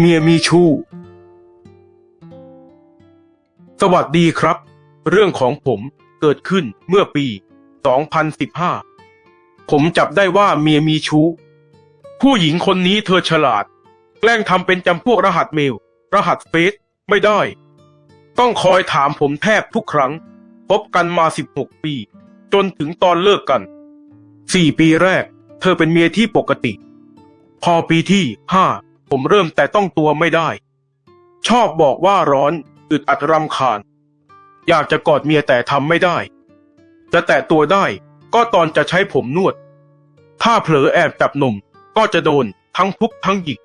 เมียมีชู้ สวัสดีครับ เรื่องของผมเกิดขึ้นเมื่อปี 2015 ผมจับได้ว่าเมียมีชู้ ผู้หญิงคนนี้เธอฉลาด แกล้งทำเป็นจำพวกรหัสเมล รหัสเฟซไม่ได้ ต้องคอยถามผมแทบทุกครั้งพบกันมา 16 ปี จนถึงตอนเลิกกัน 4 ปีแรก เธอเป็นเมียที่ปกติ พอปีที่5 ผมเริ่มแต่ต้องตัวไม่ได้ ชอบบอกว่าร้อนอึดอัดรำคาญ อยากจะกอดเมียแต่ทำไม่ได้ จะแตะตัวได้ก็ตอนจะใช้ผมนวด ถ้าเผลอแอบจับหนุ่มก็จะโดนทั้งทุบทั้งหยิก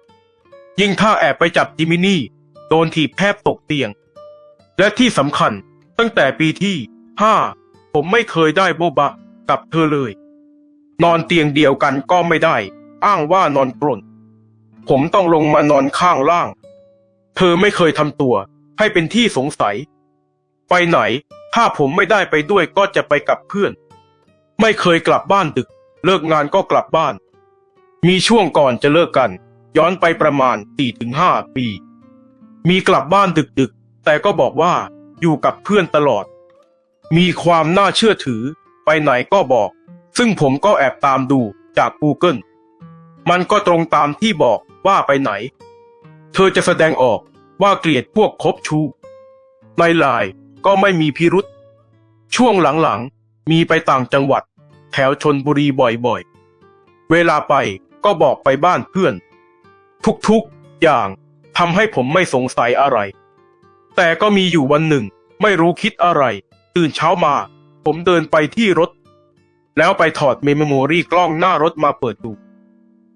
ยิ่งถ้าแอบไปจับจิมินี่ โดนถีบแทบตกเตียง และที่สำคัญตั้งแต่ปีที่ห้าผมไม่เคยได้โบบะกับเธอเลย นอนเตียงเดียวกันก็ไม่ได้ อ้างว่านอนกรน ผมต้องลงมานอนข้างล่าง เธอไม่เคยทำตัว ให้เป็นที่สงสัย ไปไหน ถ้าผมไม่ได้ไปด้วยก็จะไปกับเพื่อน ไม่เคยกลับบ้านดึก เลิกงานก็กลับบ้าน มีช่วงก่อนจะเลิกกัน ย้อนไปประมาณ4-5ปี มีกลับบ้านดึกๆ แต่ก็บอกว่าอยู่กับเพื่อนตลอด มีความน่าเชื่อถือ ไปไหนก็บอก ซึ่งผมก็แอบตามดูจาก Google มันก็ตรงตามที่บอก ว่าไปไหน เธอจะแสดงออกว่าเกลียดพวกคบชู้ในไลน์ก็ไม่มีพิรุษ ช่วงหลังๆ มีไปต่างจังหวัด แถวชนบุรีบ่อยๆ เวลาไปก็บอกไปบ้านเพื่อน ทุกๆอย่างทำให้ผมไม่สงสัยอะไร แต่ก็มีอยู่วันหนึ่งไม่รู้คิดอะไร ตื่นเช้ามา ผมเดินไปที่รถ แล้วไปถอดเมมโมรี่กล้องหน้ารถมาเปิดดู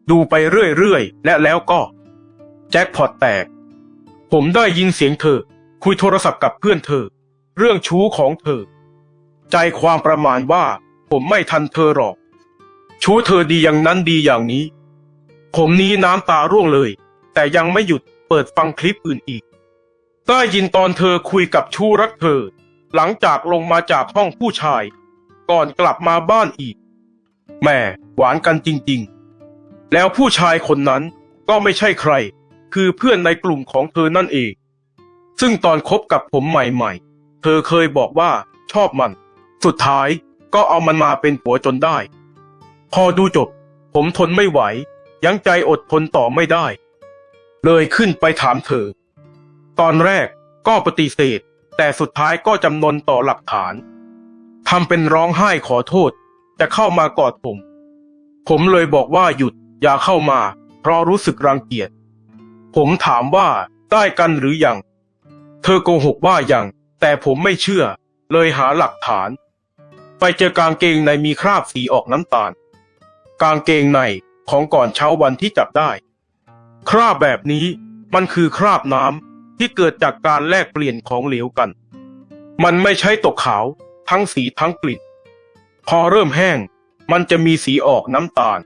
ดูไปเรื่อยๆ และแล้วก็ แจ็คพอตแตก ผมได้ยินเสียงเธอ คุยโทรศัพท์กับเพื่อนเธอ เรื่องชู้ของเธอ ใจความประมาณว่าผมไม่ทันเธอหรอก ชู้เธอดีอย่างนั้นดีอย่างนี้ ผมนี้น้ำตาร่วงเลย แต่ยังไม่หยุดเปิดฟังคลิปอื่นอีก ได้ยินตอนเธอคุยกับชู้รักเธอ หลังจากลงมาจากห้องผู้ชาย ก่อนกลับมาบ้านอีกแหม่หวานกันจริง ๆ แล้วผู้ชายคนนั้นก็ไม่ใช่ใคร คือเพื่อนในกลุ่มของเธอนั่นเอง ซึ่งตอนคบกับผมใหม่ๆ เธอเคยบอกว่าชอบมัน สุดท้ายก็เอามันมาเป็นผัวจนได้ พอดูจบ ผมทนไม่ไหว ยังใจอดทนต่อไม่ได้ เลยขึ้นไปถามเธอ ตอนแรกก็ปฏิเสธ แต่สุดท้ายก็จำนนต่อหลักฐานทำเป็นร้องไห้ขอโทษ จะเข้ามากอดผม ผมเลยบอกว่าหยุด อย่าเข้ามา เพราะรู้สึกรังเกียจ ผมถามว่าได้กันหรือยัง เธอโกหกว่ายังแต่ผมไม่เชื่อ เลยหาหลักฐาน ไปเจอกางเกงในมีคราบสีออกน้ำตาล กางเกงในของก่อนเช้าวันที่จับได้ คราบแบบนี้มันคือคราบน้ำที่เกิดจากการแลกเปลี่ยนของเหลวกัน มันไม่ใช่ตกขาว ทั้งสีทั้งกลิ่น พอเริ่มแห้ง มันจะมีสีออกน้ำตาล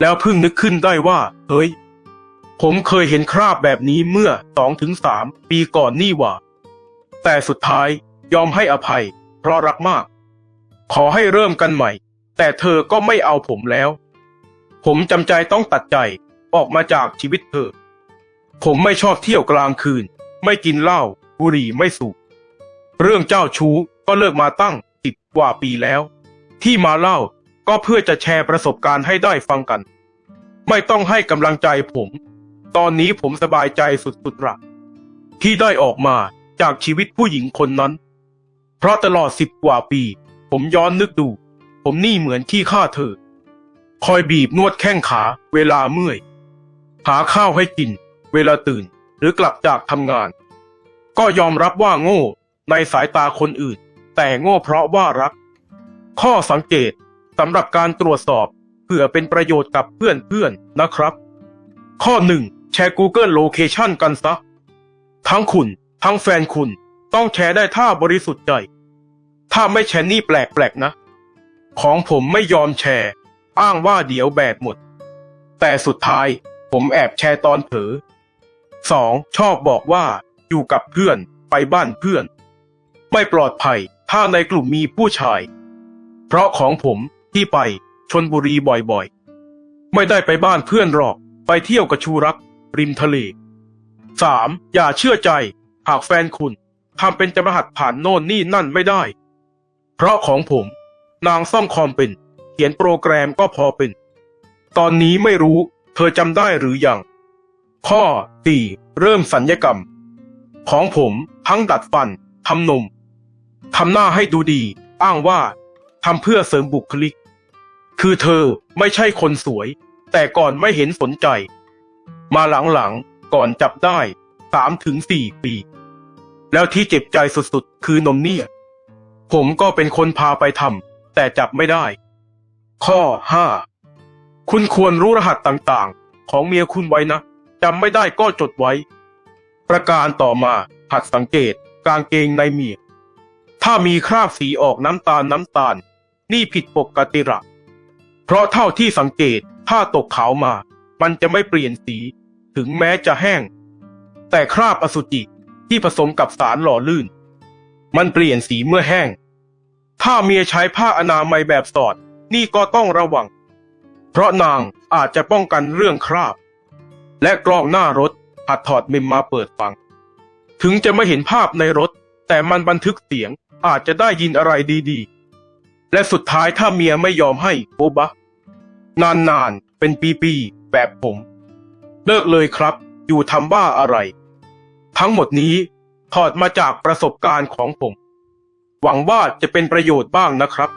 แล้วเพิ่งนึกขึ้นได้ว่า เฮ้ย ผมเคยเห็นคราบแบบนี้เมื่อสองถึงสามปีก่อนนี่หว่า แต่สุดท้ายยอมให้อภัย เพราะรักมาก ขอให้เริ่มกันใหม่ แต่เธอก็ไม่เอาผมแล้ว ผมจำใจต้องตัดใจออกมาจากชีวิตเธอ ผมไม่ชอบเที่ยวกลางคืน ไม่กินเหล้าบุหรี่ไม่สูบเรื่องเจ้าชู้ก็เลิกมาตั้งสิบกว่าปีแล้ว ที่มาเล่า ก็เพื่อจะแชร์ประสบการณ์ให้ได้ฟังกัน ไม่ต้องให้กำลังใจผม ตอนนี้ผมสบายใจสุดๆละที่ได้ออกมาจากชีวิตผู้หญิงคนนั้น เพราะตลอดสิบกว่าปี ผมย้อนนึกดู ผมนี่เหมือนขี้ข้าเธอ คอยบีบนวดแข้งขาเวลาเมื่อย หาข้าวให้กิน เวลาตื่นหรือกลับจากทำงาน ก็ยอมรับว่าโง่ในสายตาคนอื่น แต่โง่เพราะว่ารัก ข้อสังเกต สำหรับการตรวจสอบเพื่อเป็นประโยชน์กับเพื่อนๆนะครับ ข้อหนึ่งแชร์ Google Location กันซะ ทั้งคุณ ทั้งแฟนคุณต้องแชร์ได้ถ้าบริสุทธิ์ใจ ถ้าไม่แชร์นี่แปลกๆนะ ของผมไม่ยอมแชร์ อ้างว่าเดี๋ยวแบตหมด แต่สุดท้ายผมแอบแชร์ตอนเผลอสองชอบบอกว่าอยู่กับเพื่อนไปบ้านเพื่อน ไม่ปลอดภัยถ้าในกลุ่มมีผู้ชาย เพราะของผม ที่ไปชนบุรีบ่อยๆ ไม่ได้ไปบ้านเพื่อนหรอก ไปเที่ยวกับชูรัก ริมทะเลสามอย่าเชื่อใจ หากแฟนคุณทำเป็นจำรหัสผ่านโน่นนี่นั่นไม่ได้ เพราะของผม นางซ่อมคอมเป็น เขียนโปรแกรมก็พอเป็น ตอนนี้ไม่รู้เธอจำได้หรือยัง ข้อ 4 เริ่มสัญญกรรม ของผมทั้งดัดฟันทำนมทำหน้าให้ดูดี อ้างว่าทำเพื่อเสริมบุคลิก คือเธอไม่ใช่คนสวย แต่ก่อนไม่เห็นสนใจ มาหลังๆ ก่อนจับได้สามถึงสี่ปี แล้วที่เจ็บใจสุดๆ คือนมเนี่ย ผมก็เป็นคนพาไปทำแต่จับไม่ได้ ข้อ5คุณควรรู้รหัสต่างๆ ของเมียคุณไว้นะจำไม่ได้ก็จดไว้ ประการต่อมาหัดสังเกตกางเกงในเมีย ถ้ามีคราบสีออกน้ำตาลน้ำตาล นี่ผิดปกติระ เพราะเท่าที่สังเกตถ้าตกขาวมา มันจะไม่เปลี่ยนสี ถึงแม้จะแห้ง แต่คราบอสุจิที่ผสมกับสารหล่อลื่น มันเปลี่ยนสีเมื่อแห้ง ถ้าเมียใช้ผ้าอนามัยแบบสอด นี่ก็ต้องระวัง เพราะนางอาจจะป้องกันเรื่องคราบ และกล้องหน้ารถหัดถอดเมมมาเปิดฟัง ถึงจะไม่เห็นภาพในรถ แต่มันบันทึกเสียงอาจจะได้ยินอะไรดีๆ และสุดท้ายถ้าเมียไม่ยอมให้โบบะ นานๆ เป็นปีๆ แบบผม เลิกเลยครับ อยู่ทำบ้าอะไร ทั้งหมดนี้ถอดมาจากประสบการณ์ของผม หวังว่าจะเป็นประโยชน์บ้างนะครับ